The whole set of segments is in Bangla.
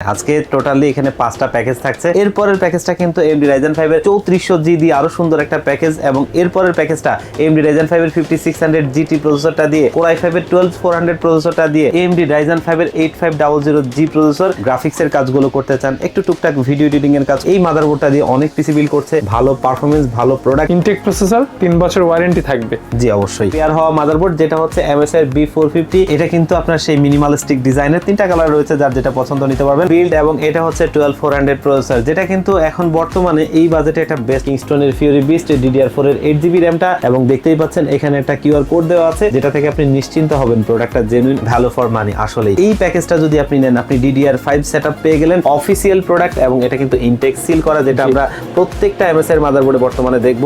আজকে টোটালি এখানে পাঁচটা প্যাকেজ থাকছে। এরপরের প্যাকেজটা কিন্তু এমডি রাইজেন ফাইভ এর চৌত্রিশশো জি দিয়ে আরও সুন্দর একটা প্যাকেজ এবং এরপরের প্যাকেজটা এমডি রাইজেন ফাইভ এর ফিফটি সিক্স হান্ড্রেড জিটি প্রসেসরটা দিয়ে কোরাই ফাইভ এর টুয়েলভ ফোর হান্ড্রেড প্রসেসরটা দিয়ে এমডি রাইজেন ফাইভ এর eight five double zero G processor graphics এর কাজগুলো করতে চান। একটু টুকটাক ভিডিও এডিটিং এর কাজ এই মাদারবোর্ডটা দিয়ে অনেক পিসি বিল করছে। ভালো পারফরমেন্স ভালো প্রোডাক্ট ইনটেক প্রসেসর তিন বছর ওয়ারেন্টি থাকবে। জি অবশ্যই। পেয়ার হওয়া মাদারবোর্ড যেটা হচ্ছে এমএসআই বি ফোর ফিফটি এটা কিন্তু আপনার সেই মিনিমালিস্টিক ডিজাইনের তিনটা কালার রয়েছে যার যেটা পছন্দ নিতে পারবেন। বিল্ড এবং এটা হচ্ছে টুয়েলভ ফোর হান্ড্রেড প্রসেসর যেটা কিন্তু এখন বর্তমানে এই বাজেটে একটা বেস্ট কিংস্টনের ফিউরি বিস্ট ডিডিআর ফোর এর এইট জিবি র্যামটা এবং দেখতেই পাচ্ছেন এখানে একটা কিউআর কোড দেওয়া আছে যেটা থেকে আপনি নিশ্চিন্ত হবেন প্রোডাক্টটা জেনুইন ভ্যালু ফর মানি আসলে এই প্যাকেজটা যদি আপনি নেন আপনি ডিডিআর ফাইভ সেট পেয়ে গেলেন অফিসিয়াল প্রোডাক্ট এবং এটা কিন্তু ইনটেক সিল করা যেটা আমরা প্রত্যেকটা এমএস এর মাদারবোর্ডে বর্তমানে দেখব।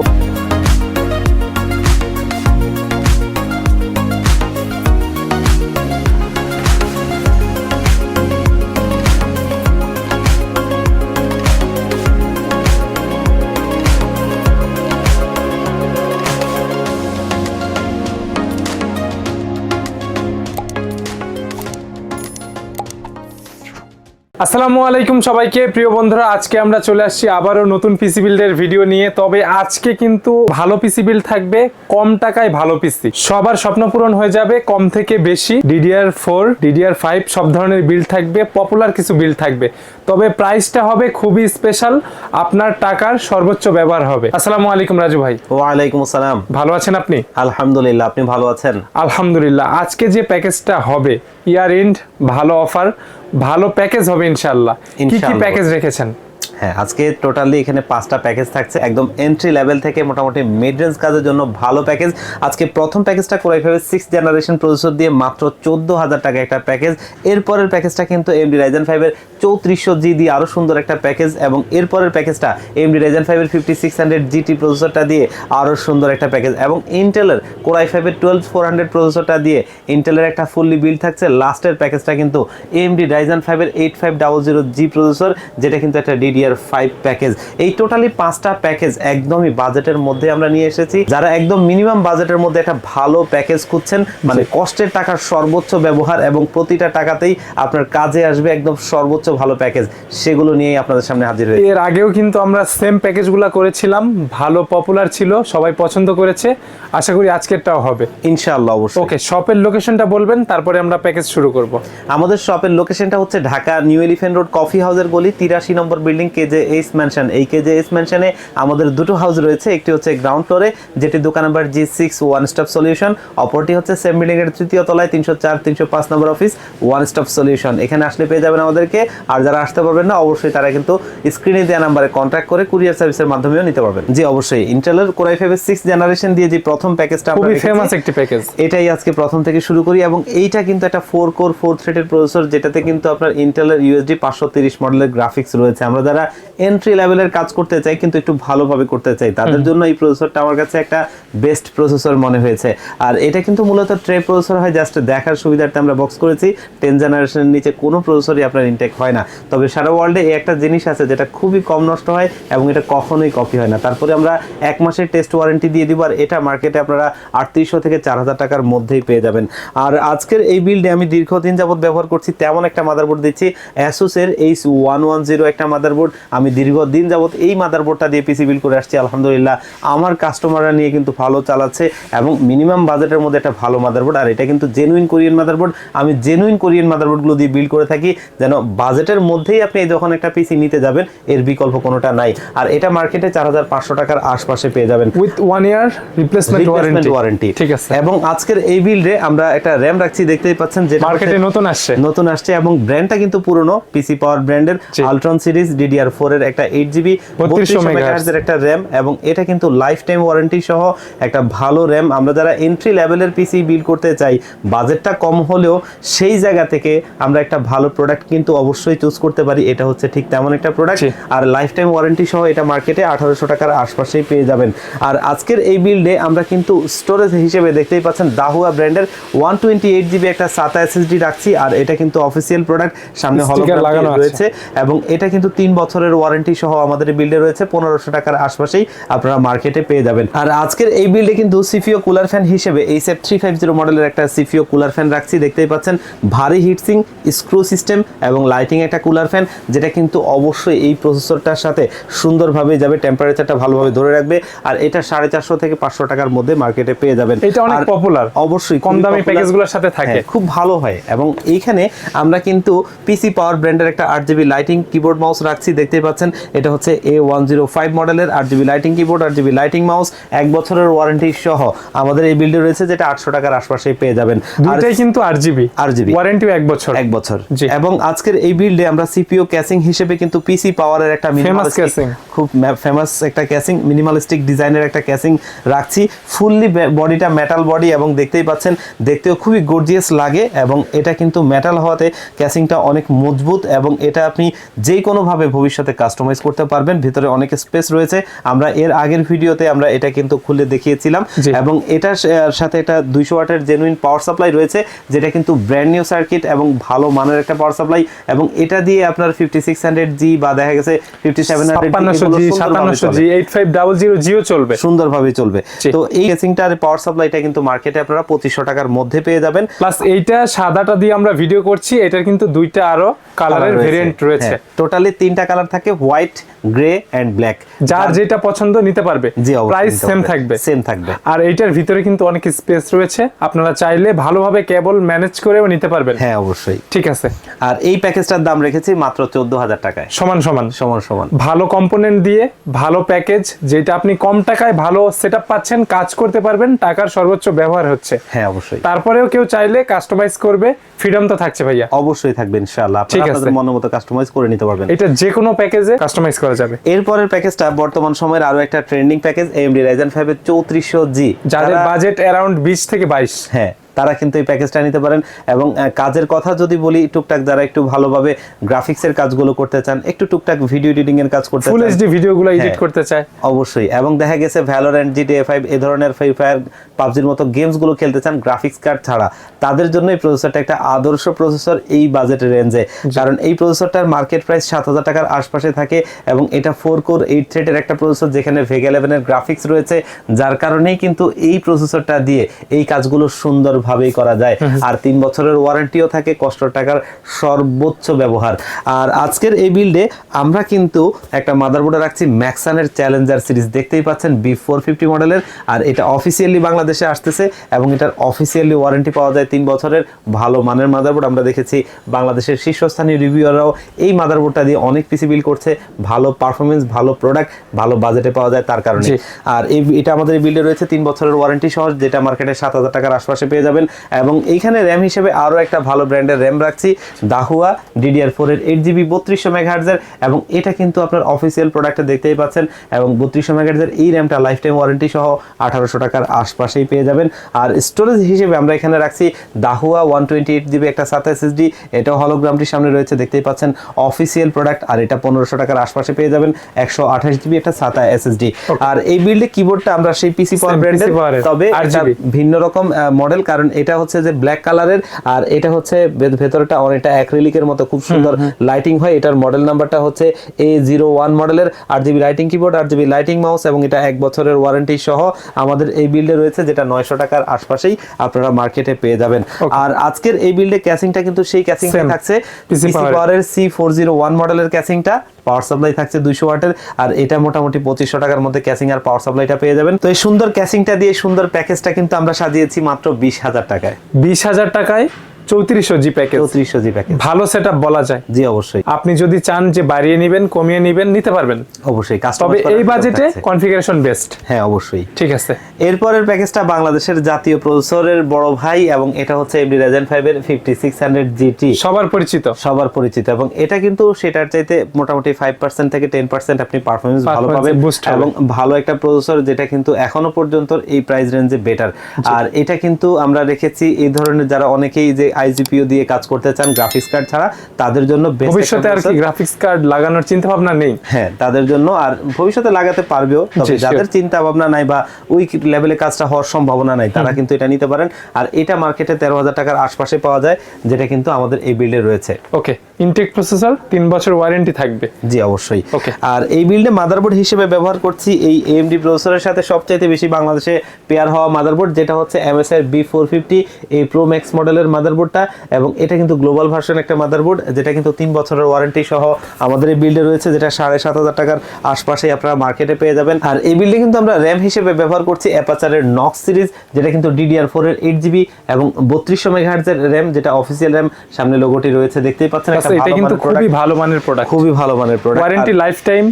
আসসালামু আলাইকুম সবাইকে। প্রিয় বন্ধুরা আজকে আমরা চলে আসছি আবারও নতুন পিসি বিল্ডের ভিডিও নিয়ে। তবে আজকে কিন্তু ভালো পিসি বিল্ড থাকবে কম টাকায় ভালো পিসি সবার স্বপ্ন পূরণ হয়ে যাবে কম থেকে বেশি। ডিডিআর ফোর ডিডিআর ফাইভ সব ধরনের বিল্ড থাকবে পপুলার কিছু বিল্ড থাকবে। তবে প্রাইসটা হবে খুবই স্পেশাল আপনার টাকার সর্বোচ্চ ব্যবহার হবে। আসসালামু আলাইকুম রাজু ভাই। ওয়ালাইকুম আসসালাম। ভালো আছেন আপনি? আলহামদুলিল্লাহ আপনি ভালো আছেন? আলহামদুলিল্লাহ আজকে যে প্যাকেজটা হবে ইয়ার এন্ড ভালো অফার ভালো প্যাকেজ হবে ইনশাল্লাহ কি কি প্যাকেজ রেখেছেন? হ্যাঁ আজকে টোটালি এখানে পাঁচটা প্যাকেজ থাকছে। একদম এন্ট্রি লেভেল থেকে মোটামুটি মিড রেঞ্জ কাজের জন্য ভালো প্যাকেজ আজকে প্রথম প্যাকেজটা কোরাই ফাইভের সিক্স জেনারেশন প্রসেসর দিয়ে মাত্র চোদ্দ হাজার টাকা একটা প্যাকেজ এরপরের প্যাকেজটা কিন্তু এমডি রাইজেন ফাইভের চৌত্রিশশো জি দিয়ে আরও সুন্দর একটা প্যাকেজ এবং এরপরের প্যাকেজটা এমডি রাইজেন ফাইভের ফিফটি সিক্স হান্ড্রেড জিটি প্রসেসরটা দিয়ে আরও সুন্দর একটা প্যাকেজ এবং ইন্টেলের কোরাই ফাইভের টুয়েলভ ফোর হান্ড্রেড প্রসেসরটা দিয়ে ইন্টেলের একটা ফুললি বিল্ড থাকছে। লাস্টের প্যাকেজটা কিন্তু এমডি রাইজেন ফাইভের eight five double zero G processor যেটা কিন্তু একটা ডিডিআর ফাইভ প্যাকেজ এই টোটালি পাঁচটা প্যাকেজ একদমই বাজেটের মধ্যে আমরা নিয়ে এসেছি। যারা একদম মিনিমাম বাজেটের মধ্যে একটা ভালো প্যাকেজ খুঁজছেন মানে কষ্টের টাকার সর্বোচ্চ ব্যবহার এবং প্রতিটা টাকাতেই আপনার কাজে আসবে একদম সর্বোচ্চ ভালো প্যাকেজ সেগুলো নিয়েই আপনাদের সামনে হাজির হয়েছে। এর আগেও কিন্তু আমরা সেম প্যাকেজগুলো করেছিলাম ভালো পপুলার ছিল সবাই পছন্দ করেছে আশা করি আজকেরটাও হবে। ইনশাআল্লাহ অবশ্যই। ওকে শপের লোকেশনটা বলবেন তারপরে আমরা প্যাকেজ শুরু করব। আমাদের শপের লোকেশনটা হচ্ছে Dhaka New Elephant Road coffee হাউসের গলি তিরাশি নম্বর building K J Ace Mansion এই কেজে এইস ম্যানশনে আমাদের দুটো হাউস রয়েছে। একটি হচ্ছে গ্রাউন্ড ফ্লোরে যেটি দোকান number G six one stop solution অপরটি হচ্ছে সেম বিল্ডিং এর তৃতীয় তলায় তিনশো চার তিনশো পাঁচ নম্বর অফিস ওয়ান স্টপ সলিউশন এখানে আসলে পেয়ে যাবেন আমাদেরকে। আর যারা আসতে পারবেন না অবশ্যই তারা কিন্তু স্ক্রিনে দেওয়া নাম্বারে কন্ট্যাক্ট করে কুরিয়ার সার্ভিসের মাধ্যমেও নিতে পারবেন। জি অবশ্যই। ইন্টেলের কোরাই ফাইভের সিক্স জেনারেশন দিয়ে যে প্রথম প্যাকেজটা খুবই ফেমাস একটি প্যাকেজ এটাই আজকে প্রথম থেকে শুরু করি এবং এইটা কিন্তু একটা ফোর কোর ফোর থ্রেডের প্রসেসর যেটাতে কিন্তু আপনার ইন্টেলের ইউএসডি পাঁচশো তিরিশ মডেলের গ্রাফিক্স রয়েছে। আমরা যারা এন্ট্রি লেভেলের কাজ করতে চাই কিন্তু একটু ভালোভাবে করতে চাই তাদের জন্য এই প্রসেসরটা আমার কাছে একটা বেস্ট প্রসেসর মনে হয়েছে। আর এটা কিন্তু মূলত ট্রে প্রসেসর হয় জাস্ট দেখার সুবিধার্থে আমরা বক্স করেছি। টেন জেনারেশনের নিচে কোনো প্রসেসরই আপনার ইনটেক হয় না। তবে সারা ওয়ার্ল্ডে এই একটা জিনিস আছে যেটা খুবই কম নষ্ট হয় এবং এটা কখনোই কপি হয় না। তারপরে আমরা এক মাসের টেস্ট ওয়ারেন্টি দিয়ে দিব আর এটা মার্কেটে আপনারা আটত্রিশশো থেকে চার হাজার টাকার মধ্যেই পেয়ে যাবেন। আর আজকের এই বিল্ডে আমি দীর্ঘদিন যাবত ব্যবহার করছি তেমন একটা মাদারবোর্ড দিচ্ছি। অ্যাসুসের এইচ ওয়ান ওয়ান জিরো একটা মাদারবোর্ড আমি দীর্ঘদিন যাবত এই মাদারবোর্ডটা দিয়ে পিসি বিল করে আসছি আলহামদুলিল্লাহ। আমার কাস্টমাররা নিয়ে কিন্তু ভালো চালাচ্ছে এবং মিনিমাম বাজেটের মধ্যে একটা ভালো মাদারবোর্ড আর এটা কিন্তু জেনুইন কোরিয়ান মাদারবোর্ড আমি জেনুইন কোরিয়ান মাদারবোর্ডগুলো দিয়ে বিল্ড করে থাকি যেন বাজেটের মধ্যেই আপনি যখন একটা পিসি নিতে যাবেন এর বিকল্প কোনোটা নাই। আর এটা মার্কেটে চার হাজার পাঁচশো টাকার আশপাশে পেয়ে যাবেন। With one year replacement warranty ঠিক আছে। এবং আজকের এই বিল্ডে আমরা একটা র্যাম রাখছি দেখতেই পাচ্ছেন যে মার্কেটে নতুন আসছে। নতুন আসছে এবং ব্র্যান্ডটা কিন্তু পুরনো পিসি পাওয়ার ব্র্যান্ডের। আলট্রন সিরিজ ডিডিআর ফোর এর একটা এইট জিবি 3200 megahertz এর একটা র্যাম এবং এটা কিন্তু লাইফ টাইম ওয়ারেন্টি সহ একটা ভালো র্যাম আমরা যারা এন্ট্রি লেভেলের পিসি বিল্ড করতে চাই বাজেটটা কম হলেও সেই জায়গা থেকে আমরা একটা ভালো প্রোডাক্ট কিন্তু অবশ্যই চুজ করতে পারি। এটা হচ্ছে ঠিক তেমন একটা প্রোডাক্ট আর লাইফ টাইম ওয়ারেন্টি সহ এটা মার্কেটে আঠারোশো টাকার আশপাশেই পেয়ে যাবেন। আর আজকের এই বিল্ডে আমরা কিন্তু স্টোরেজ হিসেবে দেখতেই পাচ্ছেন দাহুয়া ব্র্যান্ডের ওয়ান টোয়েন্টি এইট জিবি একটা সাতা এসএসডি রাখছি। আর এটা কিন্তু অফিসিয়াল প্রোডাক্ট সামনে হলো লাগানো রয়েছে। এবং এটা কিন্তু তিন বছর বছরের ওয়ারেন্টি সহ আমাদের বিল্ডে রয়েছে পনেরোশো টাকার আশপাশেই আপনারা মার্কেটে পেয়ে যাবেন। আর আজকের এই বিল্ডে কিন্তু সিফিও কুলার ফ্যান হিসেবে এই সেট থ্রি ফাইভ জিরো মডেলের একটা সিফিও কুলার ফ্যান রাখছি দেখতেই পাচ্ছেন ভারী হিটসিং স্ক্রু সিস্টেম এবং লাইটিং একটা কুলার ফ্যান যেটা কিন্তু অবশ্যই এই প্রসেসরটার সাথে সুন্দরভাবে যাবে টেম্পারেচারটা ভালোভাবে ধরে রাখবে আর এটা সাড়ে চারশো থেকে পাঁচশো টাকার মধ্যে মার্কেটে পেয়ে যাবেন। এটা অনেক পপুলার অবশ্যই কম দামি প্যাকেজগুলোর সাথে থাকে। হ্যাঁ, খুব ভালো হয়। এবং এইখানে আমরা কিন্তু পিসি পাওয়ার ব্র্যান্ডের একটা আট জিবি লাইটিং কিবোর্ড মাউস রাখছি দেখতেই পাচ্ছেন এটা হচ্ছে এ ওয়ান জিরো ফাইভ মডেলের আট জিবি লাইটিং কিবোর্ড আট জিবি লাইটিং মাউস এক বছরের ওয়ারেন্টি সহ আমাদের এই বিল্ডে রয়েছে যেটা আটশো টাকার আশপাশেই পেয়ে যাবেন। আর কিন্তু আট জিবি RGB ওয়ারেন্টিও এক বছর। এক বছর। এবং আজকের এই বিল্ডে আমরা সিপিও ক্যাসিং হিসেবে কিন্তু পিসি পাওয়ারের একটা casing। খুব ফেমাস একটা ক্যাসিং মিনিমালিস্টিক ডিজাইনের একটা ক্যাসিং রাখছি। ফুললি বডিটা মেটাল বডি এবং দেখতেই পাচ্ছেন দেখতেও খুবই গর্জিয়াস লাগে এবং এটা কিন্তু মেটাল হওয়াতে ক্যাসিংটা অনেক মজবুত এবং এটা আপনি যে কোনোভাবে ভবিষ্যতে কাস্টমাইজ করতে পারবেন। ভিতরে অনেক স্পেস রয়েছে। আমরা এর আগের ভিডিওতে আমরা এটা কিন্তু খুলে দেখিয়েছিলাম। এবং এটার সাথে একটা দুইশো ওয়াটের জেনুইন পাওয়ার সাপ্লাই রয়েছে যেটা কিন্তু ব্র্যান্ড নিউ সার্কিট এবং ভালো মানের একটা পাওয়ার সাপ্লাই এবং এটা দিয়ে আপনার ফিফটি সিক্স হান্ড্রেড জি বা দেখা গেছে ফিফটি সেভেন জিও চলবে। সুন্দরভাবে চলবে। তো এই কেসিংটার পাওয়ার সাপ্লাইটা কিন্তু মার্কেটে আপনারা পঁচিশশো টাকার মধ্যে পেয়ে যাবেন। প্লাস এইটা সাদাটা দিয়ে আমরা ভিডিও করছি এটার কিন্তু দুইটা আরও কালারের ভেরিয়েন্ট রয়েছে। টোটালি তিনটা কালার থাকে হোয়াইট গ্রে এন্ড ব্ল্যাক যার যেটা পছন্দ নিতে পারবে। জি প্রাইস সেম থাকবে। সেম থাকবে। আর এইটার ভিতরে কিন্তু অনেক স্পেস রয়েছে। আপনারা চাইলে ভালোভাবে কেবল ম্যানেজ করেও নিতে পারবেন। হ্যাঁ অবশ্যই। ঠিক আছে। আর এই প্যাকেজটার দাম রেখেছি মাত্র চোদ্দ হাজার টাকায়। সমান সমান। সমান সমান। ভালো কম্পোনেন্ট দিয়ে ভালো প্যাকেজ যেটা আপনি কম টাকায় ভালো সেটআপ পাচ্ছেন কাজ করতে পারবেন টাকার সর্বোচ্চ ব্যবহার হচ্ছে। হ্যাঁ অবশ্যই। তারপরেও কেউ চাইলে কাস্টমাইজ করবে। ফ্রিডম তো থাকছে ভাইয়া। অবশ্যই থাকবে ইনশাআল্লাহ। আপনারা। আপনাদের মনের মতো কাস্টমাইজ করে নিতে পারবেন। এটা যে কোনো প্যাকেজে কাস্টমাইজ করা যাবে। এরপরের প্যাকেজটা বর্তমান সময়ের আরও একটা trending package AMD Ryzen five এর চৌত্রিশশো জি যাদের বাজেট অ্যারাউন্ড বিশ থেকে বাইশ। হ্যাঁ তারা কিন্তু এই প্যাকেজটা নিতে পারেন। এবং কাজের কথা যদি বলি টুকটাক যারা একটু ভালোভাবে গ্রাফিক্সের কাজগুলো করতে চান একটু টুকটাক ভিডিও এডিটিং এর কাজ করতে ফুল এইচডি ভিডিওগুলো এডিট। করতে চায়। অবশ্যই। এবং দেখা গেছে ভ্যালোরেন্ট জিটিএ ফাইভ এ ধরনের ফ্রি ফায়ার পাবজির মতো গেমসগুলো খেলতে চান গ্রাফিক্স কার্ড ছাড়া। তাদের জন্য এই প্রসেসরটা একটা আদর্শ প্রসেসর এই বাজেটের রেঞ্জে কারণ এই প্রসেসরটার মার্কেট প্রাইস সাত হাজার টাকার আশপাশে থাকে এবং এটা ফোর কোর এইট থ্রেডের একটা প্রসেসর যেখানে ভেগ ইলেভেনের গ্রাফিক্স রয়েছে। যার কারণেই কিন্তু এই প্রসেসরটা দিয়ে এই কাজগুলো সুন্দরভাবেই করা যায়। আর তিন বছরের ওয়ারেন্টিও থাকে কষ্ট টাকার সর্বোচ্চ ব্যবহার। আর আজকের এই বিল্ডে আমরা কিন্তু একটা মাদারবোর্ডে রাখছি ম্যাক্সানের চ্যালেঞ্জার সিরিজ দেখতেই পাচ্ছেন বি ফোর ফিফটি মডেলের আর এটা অফিসিয়ালি বাংলাদেশে আসতেছে এবং এটার অফিসিয়ালি ওয়ারেন্টি পাওয়া যায় তিন বছরের ভালো মানের মাদারবোর্ড আমরা দেখেছি বাংলাদেশের শীর্ষস্থানীয় রিভিউয়াররাও এই মাদারবোর্ডটা দিয়ে অনেক পিসি বিল করছে। ভালো পারফরমেন্স ভালো প্রোডাক্ট ভালো বাজেটে পাওয়া যায় তার কারণে। আর এই এটা আমাদের এই বিল্ডে রয়েছে তিন বছরের ওয়ারেন্টি সহ যেটা মার্কেটে সাত হাজার টাকার আশপাশে পেয়ে যাবেন। এবং এইখানে র্যাম হিসেবে আরও একটা ভালো ব্র্যান্ডের র্যাম রাখছি দাহুয়া ডিডিআর ফোরের এইট জিবি বত্রিশশো মেগাহার্জের এবং এটা কিন্তু আপনার অফিসিয়াল প্রোডাক্টে দেখতেই পাচ্ছেন। এবং বত্রিশশো মেগাহার্জের এই র্যামটা লাইফ টাইম ওয়ারেন্টি সহ আঠারোশো টাকার আশপাশেই পেয়ে যাবেন। আর স্টোরেজ হিসেবে আমরা এখানে রাখছি Dahua one twenty eight GB একটা সাত এসএসডি এটাও হলোগ্রামটির সামনে রয়েছে দেখতেই পাচ্ছেন। অফিসিয়াল প্রোডাক্ট আর এটা পনেরোশো টাকার আশপাশে পেয়ে যাবেন। একশো আঠাশ জিবি একটা সাতা এসএসডি আর এই বিল্ডে কিবোর্ডটা আমরা সেই পিসি পাওয়ার ব্র্যান্ডের তবে ভিন্ন রকম মডেল কারণ এটা হচ্ছে যে ব্ল্যাক কালারের আর এটা হচ্ছে ভেতরটা অনেকটা অ্যাক্রিলিকের মতো খুব সুন্দর লাইটিং হয়। এটার মডেল নাম্বারটা হচ্ছে এ জিরো ওয়ান মডেলের আট জিবি লাইটিং কিবোর্ড আট জিবি লাইটিং মাউস এবং এটা এক বছরের ওয়ারেন্টি সহ আমাদের এই বিল্ডে রয়েছে। যেটা নয়শো টাকার আশপাশেই আপনারা মার্কেটে পেয়ে যাবেন। আর আজকের এই বিল্ডে ক্যাসিংটা কিন্তু সেই ক্যাসিংটা থাকছে পিসি পাওয়ারের সি ফোর জিরো ওয়ান মডেলের ক্যাসিংটা পাওয়ার সাপ্লাই থাকছে দুইশো ওয়াটের আর এটা মোটামুটি পঁচিশশো টাকার মধ্যে ক্যাসিং আর পাওয়ার সাপ্লাইটা পেয়ে যাবেন। তো এই সুন্দর ক্যাসিংটা দিয়ে সুন্দর প্যাকেজটা কিন্তু আমরা সাজিয়েছি মাত্র বিশ হাজার টাকায়। বিশ হাজার টাকায় চৌত্রিশশো জি প্যাকেজ চৌত্রিশশো জি প্যাকেজ ভালো সেটআপ বলা যায়। জি অবশ্যই। আপনি যদি চান যে বাড়িয়ে নেবেন কমিয়ে নেবেন নিতে পারবেন। অবশ্যই তবে এই বাজেটে কনফিগারেশন বেস্ট হ্যাঁ অবশ্যই। ঠিক আছে। এরপরের প্যাকেজটা বাংলাদেশের জাতীয় প্রসেসরের বড় ভাই এবং এটা হচ্ছে এমডি রাজেন ফাইভ এর ফিফটি সিক্স হান্ড্রেড জিটি সবার পরিচিত। সবার পরিচিত এবং এটা কিন্তু সেটার চাইতে মোটামুটি ফাইভ পার্সেন্ট থেকে টেন পার্সেন্ট আপনি পারফরমেন্স ভালো পাবেন এবং ভালো একটা প্রসেসর যেটা কিন্তু এখনও পর্যন্ত এই প্রাইস রেঞ্জে বেটার আর এটা কিন্তু আমরা রেখেছি এই ধরনের যারা অনেকেই যে আইজিপিও দিয়ে কাজ করতে চান গ্রাফিক্স কার্ড ছাড়া তাদের জন্য ভবিষ্যতে আর কি গ্রাফিক্স কার্ড লাগানোর চিন্তা ভাবনা নেই। হ্যাঁ তাদের জন্য আর ভবিষ্যতে লাগাতে পারবেও তবে যাদের চিন্তা ভাবনা নাই বা ওই লেভেলে কাজটা হওয়ার সম্ভাবনা নাই তারা কিন্তু এটা নিতে পারেন। আর এটা মার্কেটে তেরো হাজার টাকার আশপাশে পাওয়া যায় যেটা কিন্তু আমাদের এই বিল্ডে রয়েছে। ওকে ইনটেক প্রসেসর তিন বছর ওয়ারেন্টি থাকবে। জি অবশ্যই। ওকে আর এই বিল্ডে মাদারবোর্ড হিসেবে ব্যবহার করছি এই এএমডি প্রসেসরের সাথে সবচাইতে বেশি বাংলাদেশে পেয়ার হওয়া মাদারবোর্ড যেটা হচ্ছে এমএসআই বি ফোর ফিফটি এই প্রো ম্যাক্স মডেলের মাদারবোর্ডটা এবং এটা কিন্তু গ্লোবাল ভার্সন একটা মাদারবোর্ড যেটা কিন্তু তিন বছরের ওয়ারেন্টি সহ আমাদের এই বিল্ডে রয়েছে যেটা সাড়ে সাত হাজার টাকার আশপাশে আপনারা মার্কেটে পেয়ে যাবেন। আর এই বিল্ডে কিন্তু আমরা র্যাম হিসেবে ব্যবহার করছি অ্যাপাচারের নক্স সিরিজ যেটা কিন্তু ডিডিআর ফোর এর এইট জিবি এবং বত্রিশশো মেগাহার্জের র্যাম যেটা অফিসিয়াল র্যাম সামনে লোগোটি রয়েছে দেখতেই পাচ্ছেন এটা কিন্তু খুবই ভালো মানের প্রোডাক্ট খুবই ভালো মানের প্রোডাক্ট ওয়ারেন্টি লাইফ টাইম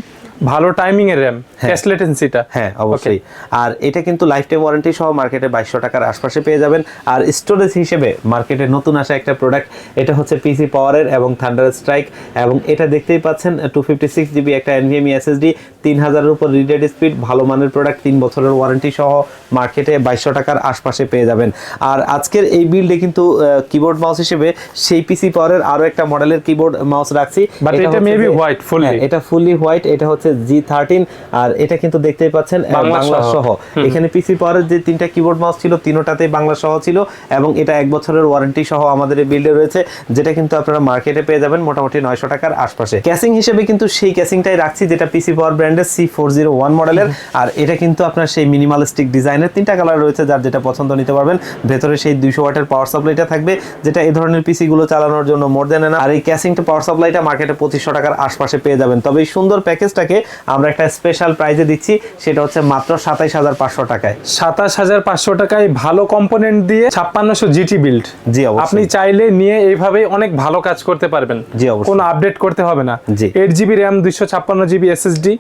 ভালো টাইমিং এর র্যাম ক্যাশ লেটেন্সিটা হ্যাঁ অবশ্যই। আর এটা কিন্তু লাইফ টাইম ওয়ারেন্টি সহ মার্কেটে বাইশশো টাকার আশপাশে পেয়ে যাবেন। আর স্টোরেজ হিসেবে মার্কেটে নতুন আসা একটা প্রোডাক্ট এটা হচ্ছে পিসি পাওয়ারের এবং থান্ডার স্ট্রাইক এবং এটা দেখতেই পাচ্ছেন টু ফিফটি সিক্স জিবি একটা এনভিএমই এসএসডি তিন হাজারের উপর রিডেড স্পিড ভালো মানের প্রোডাক্ট তিন বছরের ওয়ারেন্টি সহ মার্কেটে বাইশশো টাকার আশপাশে পেয়ে যাবেন। আর আজকের এই বিল্ডে কিন্তু কিবোর্ড মাউস হিসেবে সেই পিসি পাওয়ারের আরও একটা মডেলের কিবোর্ড মাউস রাখছি। But এটা হচ্ছে maybe যে- white, fully। হ্যাঁ, এটা ফুললি হোয়াইট এটা হচ্ছে জি থার্টিন আর এটা কিন্তু দেখতেই পাচ্ছেন বাংলা সহ। এখানে পিসি পাওয়ারের যে তিনটা কিবোর্ড মাউস ছিল তিনোটাতেই বাংলা সহ ছিল এবং এটা এক বছরের ওয়ারেন্টি সহ আমাদের এই বিল্ডে রয়েছে যেটা কিন্তু আপনারা মার্কেটে পেয়ে যাবেন মোটামুটি নয়শো টাকার আশপাশে। ক্যাসিং হিসেবে কিন্তু সেই ক্যাসিংটাই রাখছি যেটা পিসি পাওয়ার ব্র্যান্ডের সি ফোর জিরো ওয়ান মডেলের আর এটা কিন্তু আপনার সেই মিনিমালিস্টিক ডিজাইনের তিনটা কালার রয়েছে যার যেটা পছন্দ নিতে পারবেন। ভেতরে সেই দুইশো ওয়াটের পাওয়ার সাপ্লাইটা থাকবে যেটা এই ধরনের পিসি গুলো চালানোর জন্য মোর দেন না আর এই ক্যাসিংটা পাওয়ার সাপ্লাইটা মার্কেটে পঁচিশশো টাকার আশপাশে পেয়ে যাবেন। তবে এই সুন্দর প্যাকেজটাকে আমরা একটা স্পেশাল প্রাইজে দিচ্ছি সেটা হচ্ছে মাত্র সাতাইশ হাজার পাঁচশো টাকায়। সাতাশ হাজার পাঁচশো টাকায় ভালো কম্পোনেন্ট দিয়ে ছাপ্পান্নশো জিটি বিল্ড জি আপনি চাইলে নিয়ে এইভাবে অনেক ভালো কাজ করতে পারবেন। জি, অবশ্যই। কোনো আপডেট করতে হবে না। জি। এইট জিবি র্যাম দুইশো ছাপ্পান্ন জিবি এসএসডি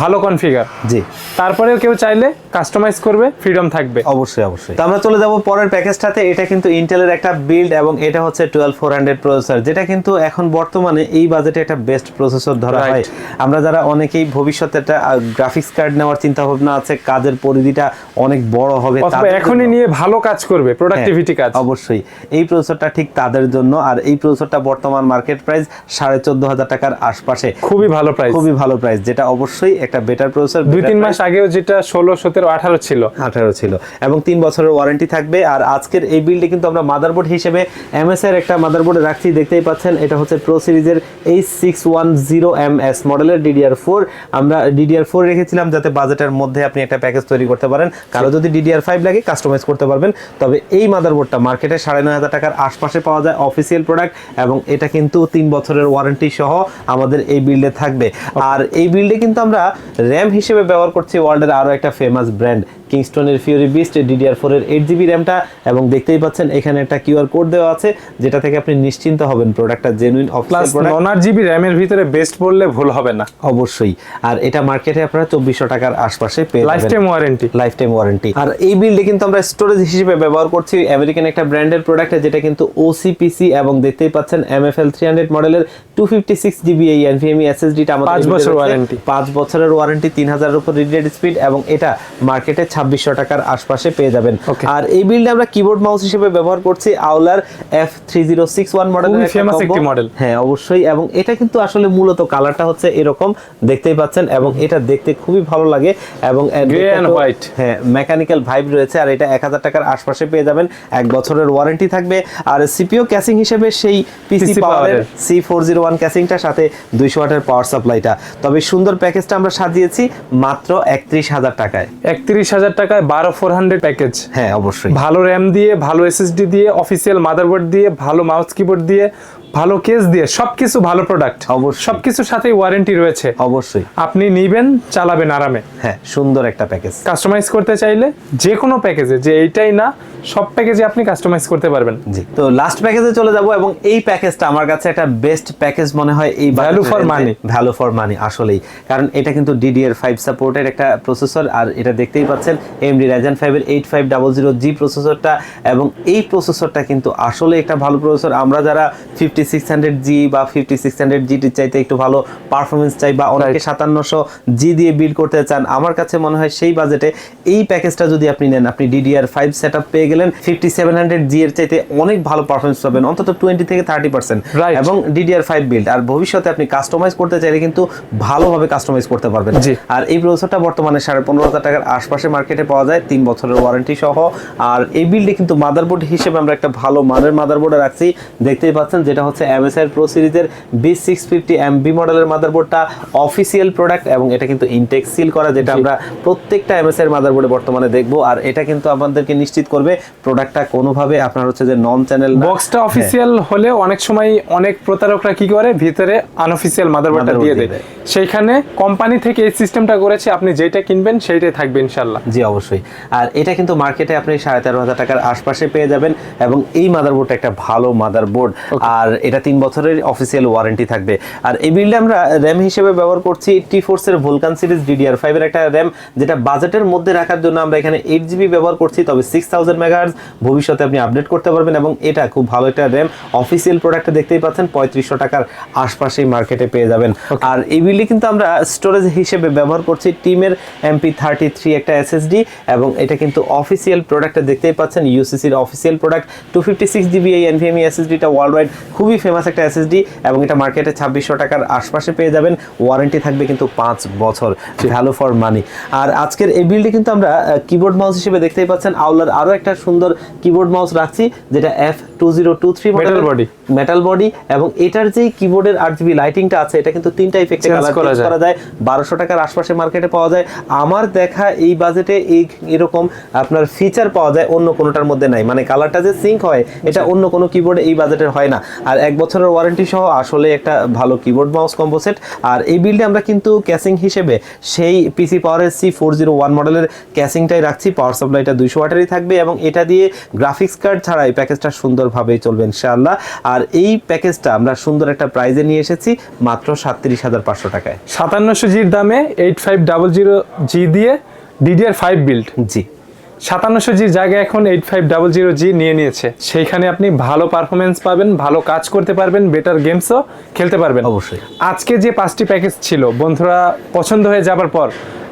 ভালো কনফিগার জি। তারপরেও কেউ চাইলে কাস্টমাইজ করবে ফ্রিডম থাকবে। অবশ্যই অবশ্যই। আমরা চলে যাব পরের প্যাকেজটাতে এটা কিন্তু ইন্টেলের একটা বিল্ড এবং এটা হচ্ছে টুয়েলভ ফোর হান্ড্রেড প্রসেসর যেটা কিন্তু এখন বর্তমানে এই বাজেটে একটা বেস্ট প্রসেসর ধরা হয়। আমরা যারা অনেকেই ভবিষ্যতে একটা গ্রাফিক্স কার্ড নেওয়ার চিন্তা ভাবনা আছে কাজের পরিধিটা অনেক বড় হবে এখনই নিয়ে ভালো কাজ করবে প্রোডাক্টিভিটি হ্যাঁ, কাজ। অবশ্যই। এই প্রসেসরটা ঠিক তাদের জন্য আর এই প্রসেসরটা বর্তমান মার্কেট প্রাইস সাড়ে চোদ্দ হাজার টাকার আশপাশে। খুবই ভালো প্রাইস খুবই ভালো প্রাইস যেটা অবশ্যই একটা বেটার প্রসেসর দুই তিন মাস আগেও যেটা ষোলো সতেরো আঠারো ছিল। আঠারো ছিল এবং তিন বছরের ওয়ারেন্টি থাকবে। আর আজকের এই বিলটি কিন্তু আমরা মাদারবোর্ড হিসেবে এমএস এর একটা মাদারবোর্ডে রাখছি দেখতেই পাচ্ছেন এটা হচ্ছে প্রো সিরিজের এই six one zero M S মডেলের ডিডিআর ফোর আমরা ডিডিআর ফোর রেখেছিলাম যাতে বাজেটের মধ্যে আপনি একটা প্যাকেজ তৈরি করতে পারেন। কারও যদি ডিডিআর ফাইভ লাগে কাস্টমাইজ করতে পারবেন। তবে এই মাদারবোর্ডটা মার্কেটে সাড়ে নয় হাজার টাকার আশপাশে পাওয়া যায় অফিসিয়াল প্রোডাক্ট এবং এটা কিন্তু তিন বছরের ওয়ারেন্টি সহ আমাদের এই বিল্ডে থাকবে। আর এই বিল্ডে কিন্তু আমরা র্যাম হিসেবে ব্যবহার করছি ওয়ার্ল্ডের আরও একটা ফেমাস ব্র্যান্ড কিংস্টনের ফিউরি বিস্ট ডিডিআর ফোর এর এইট জিবি র্যামটা এবং দেখতেই পাচ্ছেন এখানে একটা কিউআর কোড দেওয়া আছে যেটা থেকে আপনি নিশ্চিন্ত হবেন প্রোডাক্টটা জেনুইন প্লাস অফিসিয়াল প্রোডাক্ট নন জিবি র্যামের ভিতরে বেস্ট বললে ভুল হবে না। অবশ্যই। আর এটা মার্কেটে আপনারা চব্বিশশো টাকার আশপাশে পেয়ে life time warranty life time warranty আর এই বিল্ডে কিন্তু আমরা স্টোরেজ হিসেবে ব্যবহার করছি আমেরিকান একটা ব্র্যান্ডের প্রোডাক্ট যেটা কিন্তু ওসিপিসি এবং দেখতেই পাচ্ছেন এমএফএল থ্রি হান্ড্রেড মডেলের টু ফিফটি সিক্স জিবি এই এনভিএমই এসএসডিটা আমাদের পাঁচ বছর warranty। পাঁচ বছরের ওয়ারেন্টি তিন হাজারের উপর রিডেড স্পিড এবং এটা মার্কেটে ছাব্বিশশো টাকার আশপাশে পেয়ে যাবেন। আর এই বিল্ডে আমরা কিবোর্ড মাউস হিসেবে ব্যবহার করছি আউলার F three zero six one model। হ্যাঁ অবশ্যই। এবং এটা কিন্তু আসলে মূলত কালারটা হচ্ছে এরকম। দেখতেই পাচ্ছেন এবং এটা দেখতে খুবই ভালো লাগে। এবং। হ্যাঁ মেকানিক্যাল ভাইব রয়েছে। আর এটা এক হাজার টাকার আশপাশে পেয়ে যাবেন। এক বছরের ওয়ারেন্টি থাকবে। আর সিপিও ক্যাসিং হিসেবে সেই পিসি পাওয়ারের সি ফোর জিরো ওয়ান ক্যাসিংটার সাথে দুইশো ওয়াটের পাওয়ার সাপ্লাইটা তবে সুন্দর প্যাকেজটা আমরা সাজিয়েছি মাত্র একত্রিশ হাজার টাকায়। একত্রিশ হাজার টাকায় বারো ফোর হান্ড্রেড প্যাকেজ হ্যাঁ অবশ্যই। ভালো র্যাম দিয়ে ভালো এসএসডি দিয়ে অফিসিয়াল মাদারবোর্ড দিয়ে ভালো মাউস কিবোর্ড দিয়ে ভালো কেস দিয়ে সবকিছু ভালো প্রোডাক্ট অবশ্যই। সবকিছুর সাথেই ওয়ারেন্টি রয়েছে। অবশ্যই। আপনি নিবেন চালাবেন আরামে। হ্যাঁ সুন্দর একটা প্যাকেজ কাস্টমাইজ করতে চাইলে যে কোনো প্যাকেজে যে এইটাই না সব প্যাকেজে আপনি কাস্টমাইজ করতে পারবেন। জি তো লাস্ট প্যাকেজে চলে যাব এবং এই প্যাকেজটা আমার কাছে একটা বেস্ট প্যাকেজ মনে হয় এই value for money value for money আসলেই। কারণ এটা কিন্তু ডিডিআর ফাইভ সাপোর্টের একটা প্রসেসর আর এটা দেখতেই পাচ্ছেন এমডি রাইজেন ফাইভের eight five double zero G প্রসেসরটা এবং এই প্রসেসরটা কিন্তু আসলে একটা ভালো প্রসেসর আমরা যারা ফিফটি সিক্স হান্ড্রেড জি বা ফিফটি সিক্স হান্ড্রেড জিটির চাইতে একটু ভালো পারফরমেন্স চাই বা অনেকে সাতান্নশো জি দিয়ে বিল্ড করতে চান আমার কাছে মনে হয় সেই বাজেটে এই প্যাকেজটা যদি আপনি নেন আপনি ডিডিআর ফাইভ সেট আপ পেয়ে গেলেন ফিফটি সেভেন হান্ড্রেড জি এর চাইতে অনেক ভালো পারফরমেন্স পাবেন অন্তত টোয়েন্টি থেকে থার্টি পার্সেন্ট. এবং ডিডিআর ফাইভ বিল্ড আর ভবিষ্যতে আপনি কাস্টমাইজ করতে চাইলে কিন্তু ভালোভাবে কাস্টমাইজ করতে পারবেন। আর এই প্রসেসরটা বর্তমানে সাড়ে পনেরো হাজার টাকার আশপাশে মার্কেটে পাওয়া যায় তিন বছরের ওয়ারেন্টি সহ। আর এই বিল্ডে কিন্তু মাদারবোর্ড হিসেবে আমরা একটা ভালো মানের মাদারবোর্ডে রাখছি। দেখতেই পাচ্ছেন যেটা হচ্ছে এমএসআই প্রো সিরিজের বি সিক্স ফিফটি এমবি মডেলের মাদারবোর্ডটা অফিসিয়াল প্রোডাক্ট এবং এটা কিন্তু ইনটেক সিল করা যেটা আমরা প্রত্যেকটা এমএসআই মাদারবোর্ডে বর্তমানে দেখব। আর এটা কিন্তু আমাদেরকে নিশ্চিত করবে প্রোডাক্টটা কোনোভাবে আপনার হচ্ছে যে নন চ্যানেল বক্সটা অফিসিয়াল হলে অনেক সময় অনেক প্রতারকরা কি করে? ভিতরে আনঅফিসিয়াল মাদারবোর্ডটা দিয়ে দেয় সেইখানে কোম্পানি থেকে এই সিস্টেমটা করেছে আপনি যেটা কিনবেন সেইটাই থাকবে ইনশাল্লাহ জি অবশ্যই। আর এটা কিন্তু মার্কেটে আপনি সাড়ে তেরো হাজার টাকার আশপাশে পেয়ে যাবেন এবং এই মাদারবোর্ডটা একটা ভালো মাদারবোর্ড আর এটা তিন বছরের অফিসিয়াল ওয়ারেন্টি থাকবে। আর এই বিল্ডে আমরা র্যাম হিসেবে ব্যবহার করছি টি ফোর্সের ভোলকান সিরিজ ডিডিআর ফাইভের একটা র্যাম যেটা বাজেটের মধ্যে রাখার জন্য আমরা এখানে এইট জিবি ব্যবহার করছি তবে সিক্স থাউজেন্ড মেগাহার্জ ভবিষ্যতে আপনি আপডেট করতে পারবেন এবং এটা খুব ভালো একটা র্যাম অফিসিয়াল প্রোডাক্টটা দেখতেই পাচ্ছেন পঁয়ত্রিশশো টাকার আশপাশেই মার্কেটে পেয়ে যাবেন। আর এই বিল্ডে কিন্তু আমরা স্টোরেজ হিসেবে ব্যবহার করছি টিমের এমপি থার্টি থ্রি একটা এসএসডি এবং এটা কিন্তু অফিসিয়াল প্রোডাক্টটা দেখতেই পাচ্ছেন ইউসিসির official product two fifty six GB এই এনভিএমই এসএসডিটা ওয়ার্ল্ড ওয়াইড খুবই ফেমাস একটা এসএসডি এবং এটা মার্কেটে ছাব্বিশশো টাকার আশপাশে পেয়ে যাবেন। ওয়ারেন্টি থাকবে কিন্তু পাঁচ বছর ভ্যালু ফর মানি আর আজকের এই বিলটি কিন্তু আমরা কিবোর্ড মাউস হিসেবে দেখতেই পাচ্ছেন আউলার আরও একটা সুন্দর কিবোর্ড মাউস রাখছি যেটা F two zero two three Metal metal body এবং এটার যেই কিবোর্ডের আর লাইটিংটা আছে এটা কিন্তু তিনটা ইফেক্টে কালার করা করা যায়। বারোশো টাকার আশপাশে মার্কেটে পাওয়া যায়। আমার দেখা এই বাজেটে এই এরকম আপনার ফিচার পাওয়া যায় অন্য কোনোটার মধ্যে নাই। মানে কালারটা যে সিঙ্ক হয় এটা অন্য কোনো কিবোর্ডে এই বাজেটের হয় না। আর এক বছরের ওয়ারেন্টি সহ আসলে একটা ভালো কিবোর্ড মাউস কম্পোসেট আর এই বিল্ডে আমরা কিন্তু ক্যাসিং হিসেবে সেই পিসি পাওয়ারের সি ফোর জিরো ওয়ান মডেলের ক্যাসিংটাই রাখছি। পাওয়ার সাপ্লাইটা দুইশো ওয়াটারই থাকবে এবং এটা দিয়ে গ্রাফিক্স কার্ড ছাড়া এই প্যাকেজটা সুন্দরভাবেই চলবে ইনশাআল্লাহ। আর এই প্যাকেজটা আমরা সুন্দর একটা প্রাইজে নিয়ে এসেছি মাত্র সাতত্রিশ হাজার পাঁচশো টাকায়। সাতান্নশো জির দামে eight five double zero G দিয়ে ডিডিআর ফাইভ বিল্ড। জি। সাতান্নশো জির জায়গায় এখন eight five double zero G নিয়ে নিয়েছে। সেইখানে আপনি ভালো পারফরমেন্স পাবেন ভালো কাজ করতে পারবেন বেটার গেমসও খেলতে পারবেন। অবশ্যই। আজকে যে পাঁচটি প্যাকেজ ছিল বন্ধুরা পছন্দ হয়ে যাবার পর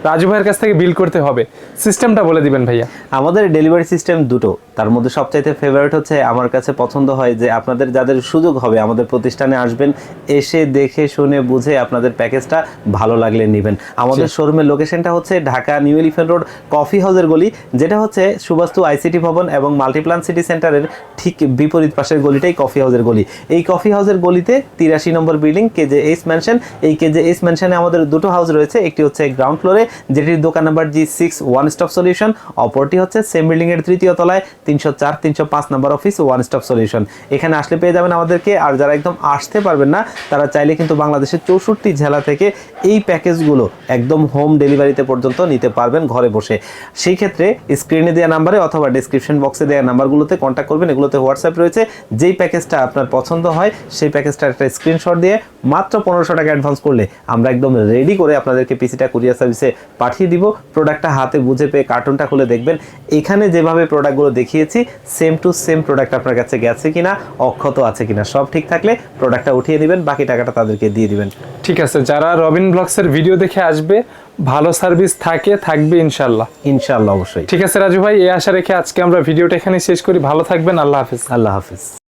রাজু ভাইয়ের কাছ থেকে বিল করতে হবে। সিস্টেমটা বলে দিবেন ভাইয়া। আমাদের ডেলিভারি সিস্টেম দুটো। তার মধ্যে সবচাইতে ফেভারিট হচ্ছে আমার কাছে পছন্দ হয় যে আপনাদের যাদের সুযোগ হবে আমাদের প্রতিষ্ঠানে আসবেন এসে দেখে শুনে বুঝে আপনাদের প্যাকেজটা ভালো লাগলে নেবেন। আমাদের শোরুমের লোকেশনটা হচ্ছে Dhaka new elephant road coffee হাউসের গলি যেটা হচ্ছে সুবাস্তু আইসিটি ভবন এবং মাল্টিপ্লান সিটি সেন্টারের ঠিক বিপরীত পাশের গলিটাই কফি হাউসের গলি। এই কফি হাউসের গলিতে তিরাশি নম্বর বিল্ডিং কেজে এইস ম্যানশন এই কেজে এইস ম্যানশনে আমাদের দুটো হাউস রয়েছে একটি হচ্ছে গ্রাউন্ড ফ্লোরে যেটির দোকান number G six one stop solution অপরটি হচ্ছে সেম বিল্ডিং এর তৃতীয় তলায় তিনশো চার, তিনশো পাঁচ number office one stop solution এখানে আসলে পেয়ে যাবেন আমাদেরকে, আর যারা একদম আসতে পারবেন না, তারা চাইলে কিন্তু বাংলাদেশের চৌষট্টি জেলা থেকে এই প্যাকেজগুলো একদম হোম ডেলিভারিতে পর্যন্ত নিতে পারবেন ঘরে বসে। সেই ক্ষেত্রে স্ক্রিনে দেওয়া নাম্বারে অথবা ডিসক্রিপশন বক্সে দেওয়া নাম্বারগুলোতে কন্ট্যাক্ট করবেন। এগুলোতে হোয়াটসঅ্যাপ রয়েছে। যেই প্যাকেজটা আপনার পছন্দ হয়, সেই প্যাকেজটা একটা স্ক্রিনশট দিয়ে মাত্র পনেরোশো টাকা অ্যাডভান্স করলে আমরা একদম রেডি করে আপনাদেরকে পিসিটা কুরিয়ার সার্ভিসে পাঠিয়ে দিব। প্রোডাক্টটা হাতে বুঝে পেয়ে কার্টুনটা খুলে দেখবেন। এখানে যেভাবে প্রোডাক্টগুলো দেখিয়েছি সেম টু সেম প্রোডাক্ট আপনার কাছে গেছে কিনা অক্ষত আছে কিনা সব ঠিক থাকলে প্রোডাক্টটা উঠিয়ে দিবেন বাকি টাকাটা তাদেরকে দিয়ে দিবেন। ঠিক আছে যারা রবিন ব্লগসের ভিডিও দেখে আসবে ভালো সার্ভিস থাকে থাকবে ইনশাল্লাহ ইনশাল্লাহ অবশ্যই। ঠিক আছে রাজু ভাই এই আশা রেখে আজকে আমরা ভিডিওটা এখানে শেষ করি। ভালো থাকবেন আল্লাহ হাফিজ। আল্লাহ হাফিজ।